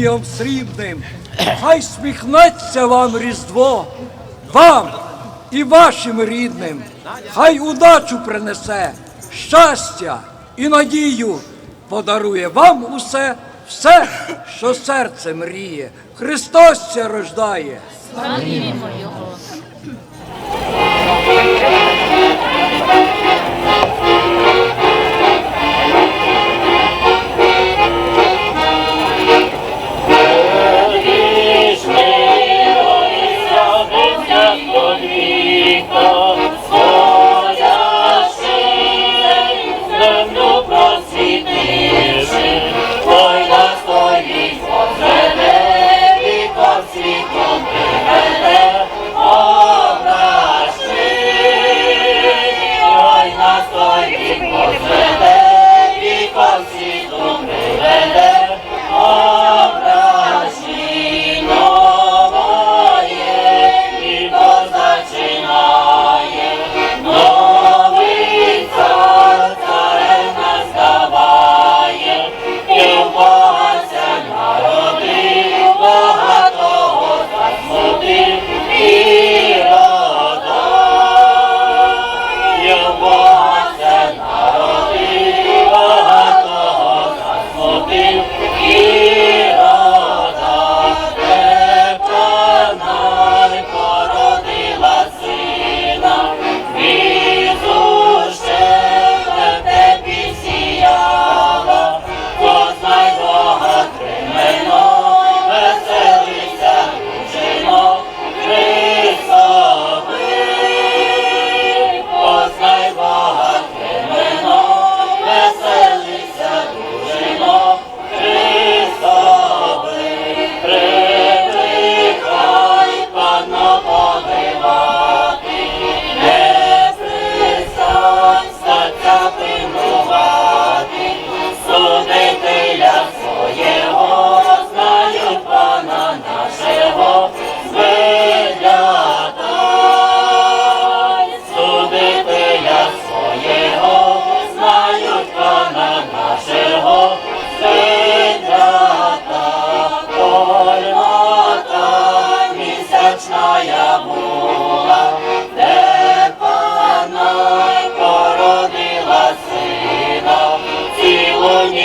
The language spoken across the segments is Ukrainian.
снігом срібним, хай сміхнеться вам Різдво, вам і вашим рідним, хай удачу принесе, щастя і надію. Подарує вам усе, все, що серце мріє, Христос це рождає. Славі sozinho.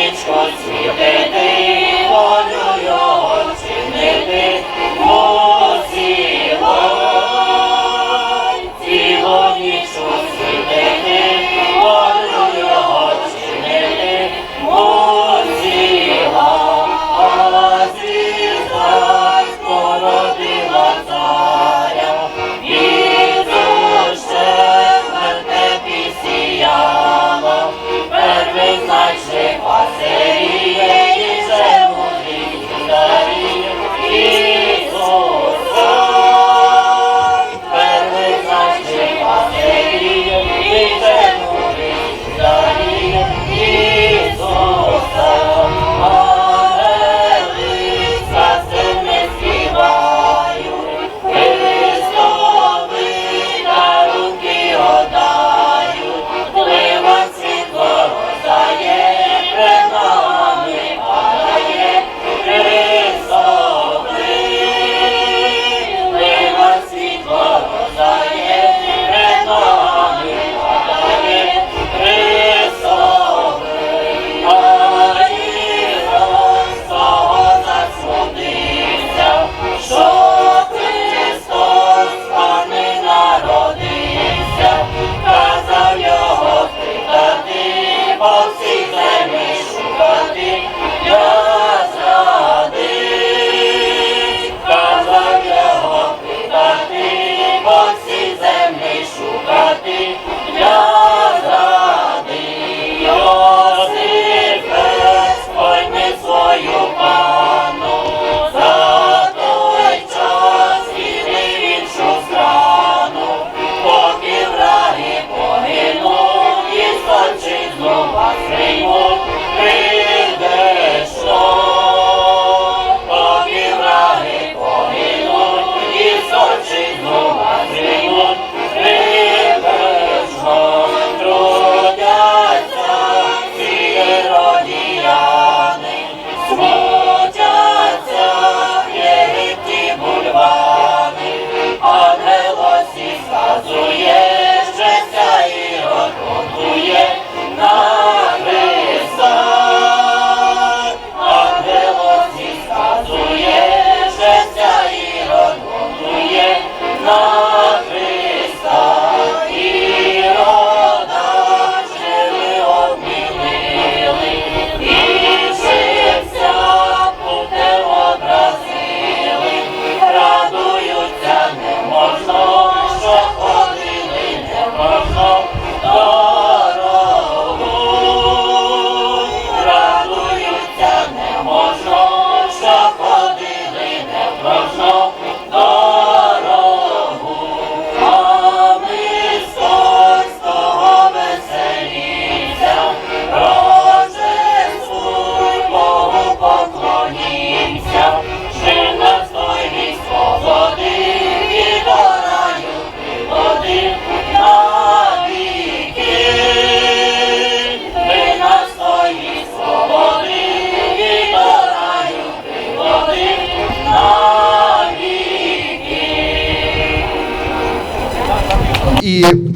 It's God's will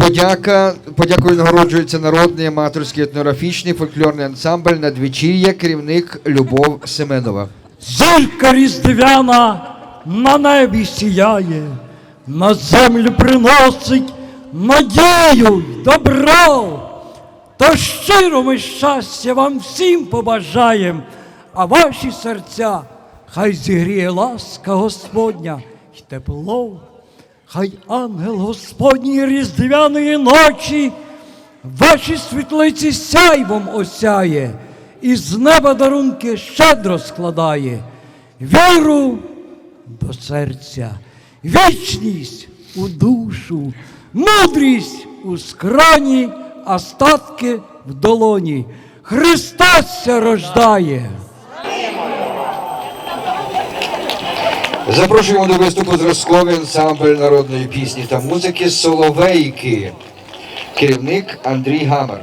Подяка, подякою нагороджується народний аматорський етнографічний фольклорний ансамбль Надвічір'я, керівник Любов Семенова. Зірка різдвяна на небі сіяє, на землю приносить надію й добро. То щиро ми щастя вам всім побажаєм, а ваші серця хай зігріє ласка Господня й тепло. Хай ангел Господній різдвяної ночі ваші світлиці сяйвом осяє, і з неба дарунки щедро складає, віру до серця, вічність у душу, мудрість у скрані, а статки в долоні. Христос рождає. Запрошуємо до виступу зразковий ансамбль народної пісні та музики Соловейки. Керівник Андрій Гамер.